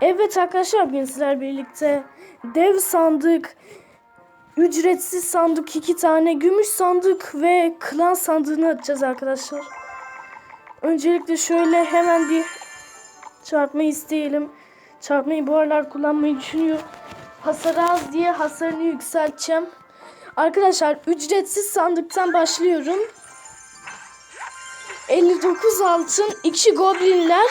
Evet arkadaşlar bugün sizler birlikte dev sandık, ücretsiz sandık iki tane, gümüş sandık ve klan sandığını açacağız arkadaşlar. Öncelikle şöyle hemen bir çarpma isteyelim. Çarpmayı bu aralar kullanmayı düşünüyor. Hasarı az diye hasarını yükselteceğim. Arkadaşlar ücretsiz sandıktan başlıyorum. 59 altın, 2 goblinler,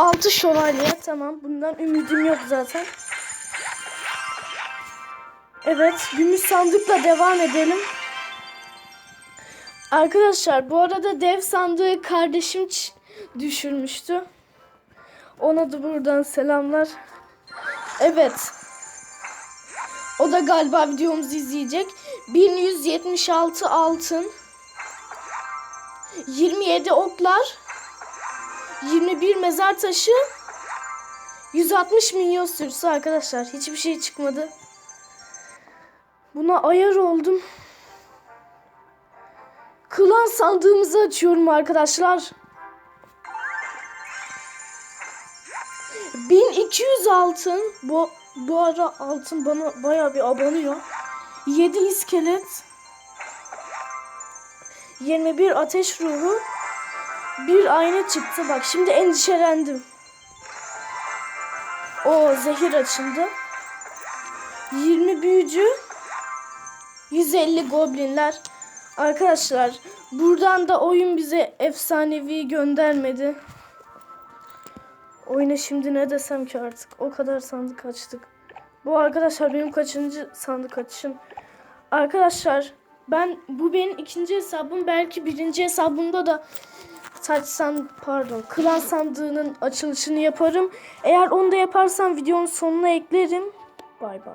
6 şövalye. Tamam bundan ümidim yok zaten. Evet gümüş sandıkla devam edelim. Arkadaşlar bu arada dev sandığı kardeşim düşürmüştü. Ona da buradan selamlar. Evet. O da galiba videomuzu izleyecek. 1176 altın. 27 oklar. 21 mezar taşı. 160 milyon sürüsü arkadaşlar. Hiçbir şey çıkmadı. Buna ayar oldum. Klan sandığımızı açıyorum arkadaşlar. 1200 altın. Bu bu ara altın bana bayağı bir abanıyor. 7 iskelet. 21 ateş ruhu. Bir ayna çıktı. Bak şimdi endişelendim. O zehir açıldı. 20 büyücü. 150 goblinler. Arkadaşlar buradan da oyun bize efsanevi göndermedi. Oyuna şimdi ne desem ki artık. O kadar sandık açtık. Bu arkadaşlar benim kaçıncı sandık açışım. Arkadaşlar ben bu benim ikinci hesabım. Belki birinci hesabımda da saçsan pardon klan sandığının açılışını yaparım. Eğer onu da yaparsam videonun sonuna eklerim. Bay bay.